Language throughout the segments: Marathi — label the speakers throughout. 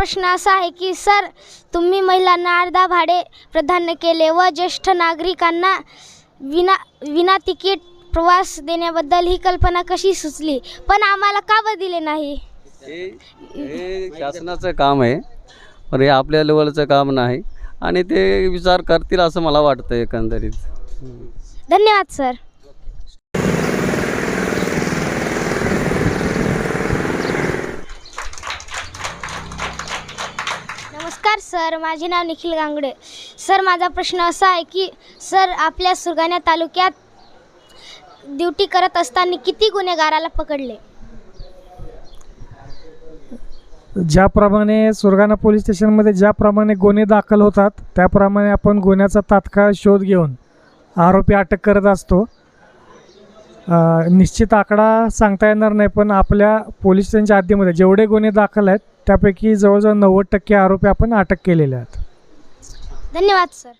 Speaker 1: प्रश्न असा आहे की सर तुम्ही महिलांना अर्धा भाडे प्राधान्य केले व ज्येष्ठ नागरिकांना विना विना तिकीट प्रवास देण्याबद्दल ही कल्पना कशी सुचली? पण आम्हाला का बरं दिले नाही?
Speaker 2: हे शासनाचं काम आहे पण हे आपल्या लेवलचं काम नाही आणि ते विचार करतील असं मला वाटतं एकंदरीत.
Speaker 1: धन्यवाद सर नमस्कार सर माझे नाव निखिल गांगडे. सर माझा प्रश्न असा आहे की सर आपल्या सुरगाणा तालुक्यात ड्युटी करत असताना किती गुन्हेगाराला पकडले?
Speaker 3: ज्याप्रमाणे सुरगाणा पोलीस स्टेशनमध्ये ज्याप्रमाणे गुन्हे दाखल होतात त्याप्रमाणे आपण गुन्ह्याचा तात्काळ शोध घेऊन आरोपी अटक करत असतो. निश्चित आकडा सांगता येणार नाही पण आपल्या पोलीस स्टेशनच्या हद्दीमध्ये जेवढे गुन्हे दाखल आहेत त्यापैकी जवळजवळ नव्वद टक्के आरोपी आपण अटक केलेले आहेत.
Speaker 1: धन्यवाद सर.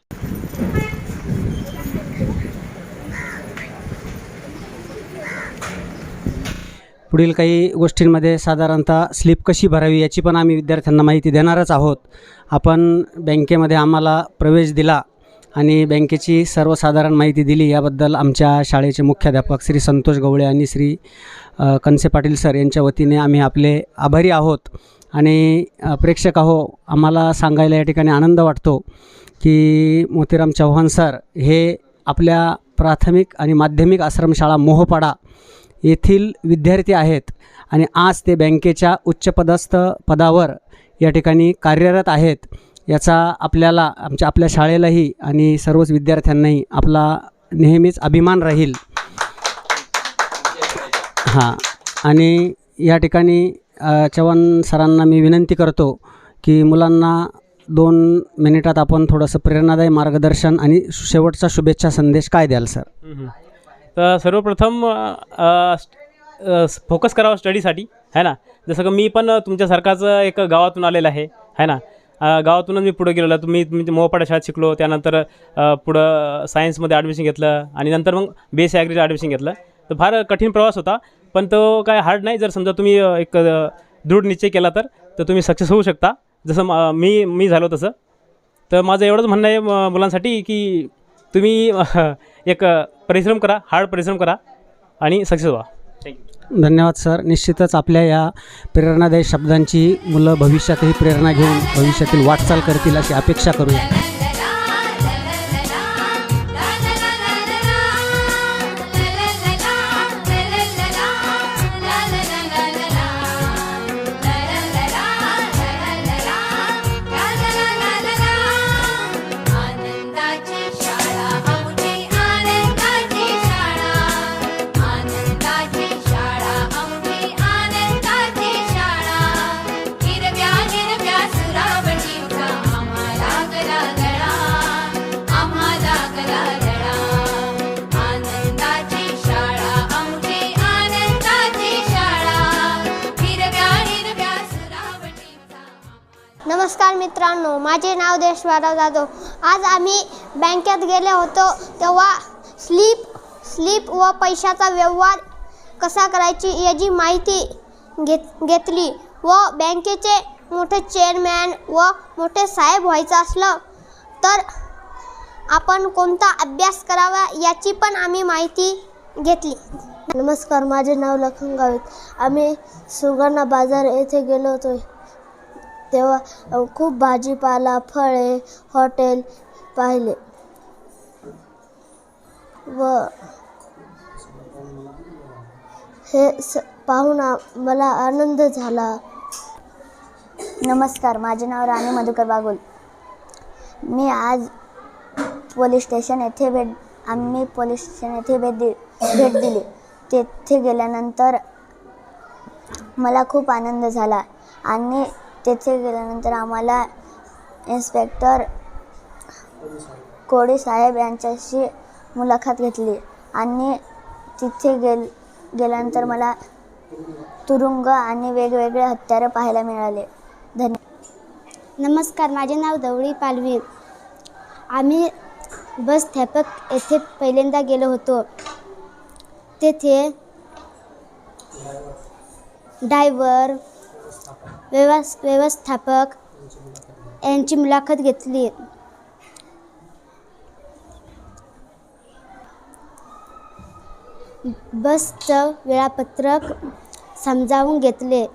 Speaker 4: पुढील काही गोष्टींमध्ये साधारणतः स्लिप कशी भरावी याची पण आम्ही विद्यार्थ्यांना माहिती देणारच आहोत. आपण बँकेमध्ये आम्हाला प्रवेश दिला आणि बँकेची सर्वसाधारण माहिती दिली याबद्दल आमच्या शाळेचे मुख्याध्यापक श्री संतोष गवळे आणि श्री कनसे पाटील सर यांच्या वतीने आम्ही आपले आभारी आहोत. आणि प्रेक्षक आहो आम्हाला सांगायला या ठिकाणी आनंद वाटतो की मोतीराम चव्हाण सर हे आपल्या प्राथमिक आणि माध्यमिक आश्रमशाळा मोहपाडा येथील विद्यार्थी आहेत आणि आज ते बँकेच्या उच्चपदस्थ पदावर या ठिकाणी कार्यरत आहेत. याचा आपल्याला आमच्या आपल्या शाळेलाही आणि सर्वच विद्यार्थ्यांनाही आपला नेहमीच अभिमान राहील. हां. आणि या ठिकाणी चव्हाण सरांना मी विनंती करतो की मुलांना दोन मिनिटात आपण थोडंसं प्रेरणादायी मार्गदर्शन आणि शेवटचा शुभेच्छा संदेश काय द्याल सर?
Speaker 5: तर सर्वप्रथम फोकस करावं स्टडीसाठी है ना? जसं का मी पण तुमच्यासारखाच एक गावातून आलेलं आहे है ना? गावातूनच मी पुढे गेलेलो. तुम्ही म्हणजे मोहपाडा शाळेत शिकलो त्यानंतर पुढं सायन्समध्ये ॲडमिशन घेतलं आणि नंतर मग बेस ॲग्रीचं ॲडमिशन घेतलं. तर फार कठीण प्रवास होता पण तो काय हार्ड नाही. जर समजा तुम्ही एक दृढ निश्चय केला तर तर तुम्ही सक्सेस होऊ शकता. जसं मी मी झालो तसं. तर माझं एवढंच म्हणणं आहे मुलांसाठी की तुम्ही एक परिश्रम करा हार्ड परिश्रम करा आणि सक्सेस व्हा. थँक्यू
Speaker 4: धन्यवाद सर. निश्चितच आपल्या या प्रेरणादायी शब्दांची मुलं भविष्यातही प्रेरणा घेऊन भविष्यातील वाटचाल करतील अशी अपेक्षा करूया.
Speaker 1: नमस्कार मित्रांनो माझे नाव देशवाराव जाधव. आज आम्ही बँकेत गेले होतो तेव्हा स्लीप स्लीप व पैशाचा व्यवहार कसा करायची याची माहिती घेत घेतली व बँकेचे मोठे चेअरमॅन व मोठे साहेब व्हायचं असलं तर आपण कोणता अभ्यास करावा याची पण आम्ही माहिती घेतली. नमस्कार माझे नाव लखन गावित. आम्ही सुगर्णा बाजार येथे गेलो होतो. तेव्हा खूप भाजीपाला फळे हॉटेल पाहिले. व हे स पाहून मला आनंद झाला.
Speaker 6: नमस्कार माझे नाव राणी मधुकर बागुल. मी आज पोलीस स्टेशन येथे भेट आम्ही पोलीस स्टेशन येथे भेट दि भेट दिली. तेथे गेल्यानंतर मला खूप आनंद झाला आणि तेथे गेल्यानंतर आम्हाला इन्स्पेक्टर कोळी साहेब यांच्याशी मुलाखत घेतली. आणि तिथे गेल गेल्यानंतर मला तुरुंग आणि वेगवेगळे हत्यारे पाहायला मिळाले. धन्य
Speaker 1: नमस्कार माझे नाव दवळी पालवी. आम्ही बस थॅपक येथे पहिल्यांदा गेलो होतो. तेथे ड्रायव्हर
Speaker 7: व्यवस् व्यवस्थापक यांची मुलाखत घेतली. बसचं वेळापत्रक समजावून घेतले.